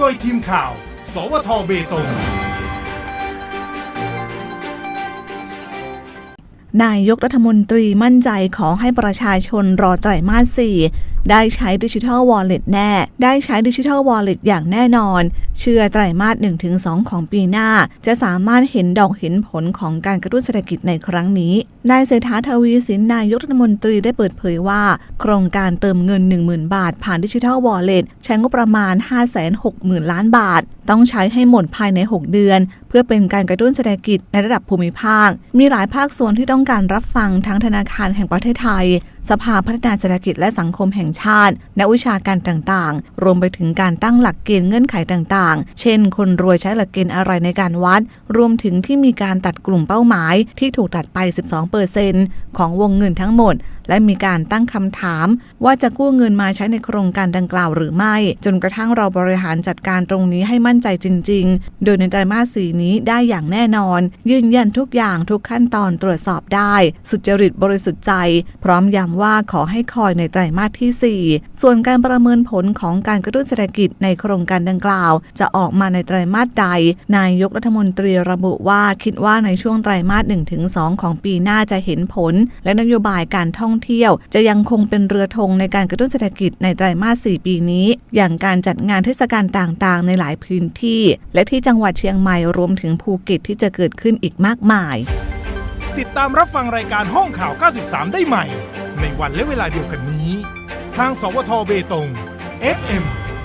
โดยทีมข่าว สวทเบตง นายกรัฐมนตรีมั่นใจขอให้ประชาชนรอไตรมาสสี่ ได้ใช้ดิจิทัลวอลเล็ตแน่ ได้ใช้ดิจิทัลวอลเล็ตอย่างแน่นอน เชื่อไตรมาส 1-2 ของปีหน้า จะสามารถเห็นดอกเห็นผลของการกระตุ้นเศรษฐกิจในครั้งนี้ นายเศรษฐาทวีสินนายกรัฐมนตรีได้เปิดเผยว่า โครงการเติมเงิน 10,000 บาท ผ่านดิจิทัลวอลเล็ตใช้งบประมาณ 560,000 ล้านบาท ต้องใช้ให้หมดภายใน 6 เดือน เพื่อเป็นการกระตุ้นเศรษฐกิจในระดับภูมิภาค มีหลายภาคส่วนที่ต้องการรับฟังทั้งธนาคารแห่งประเทศไทย สภาพัฒนาเศรษฐกิจและสังคมแห่งชาตินักวิชาการต่างๆ รวมไปถึงการตั้งหลักเกณฑ์เงื่อนไขต่างๆ เช่น คนรวยใช้หลักเกณฑ์อะไรในการวัด รวมถึงที่มีการตัดกลุ่มเป้าหมายที่ถูกตัดไป 12%ของวงเงินทั้งหมด และมีการตั้งคำถาม ว่าจะกู้เงินมาใช้ในโครงการดังกล่าวหรือไม่ จนกระทั่งเราบริหารจัดการตรงนี้ให้มั่นใจจริง ๆ โดยในไตรมาสสีนี้ได้อย่างแน่นอน ยืนยันทุกอย่างทุกขั้นตอนตรวจสอบได้ สุจริตบริสุทธิ์ใจ พร้อมย้ำว่าขอให้คอยในไตรมาสที่ 4 ส่วนการประเมินผลของการกระตุ้นเศรษฐกิจในโครงการดังกล่าว จะออกมาในไตรมาสใด นายกรัฐมนตรีระบุว่าคิดว่าในช่วงไตรมาส 1-2 ของปีหน้าจะเห็นผล และนโยบายการท่องเที่ยว จะยังคงเป็นเรือธงในการกระตุ้นเศรษฐกิจในไตรมาส 4 ปีนี้ อย่างการจัดงานเทศกาลต่างๆ ในหลายพื้นที่ และที่จังหวัดเชียงใหม่รวมถึงภูเก็ตที่จะเกิดขึ้นอีกมากมาย ติดตามรับฟังรายการห้องข่าว 93 ได้ใหม่ วันและเวลาเดียวกันนี้ ทาง สวทเบตง FM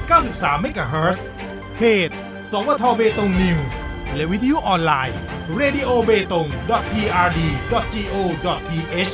93เมกะเฮิรตซ์เพจ สวทเบตงนิวส์และวิทยุออนไลน์ radio b e t o n g prd go th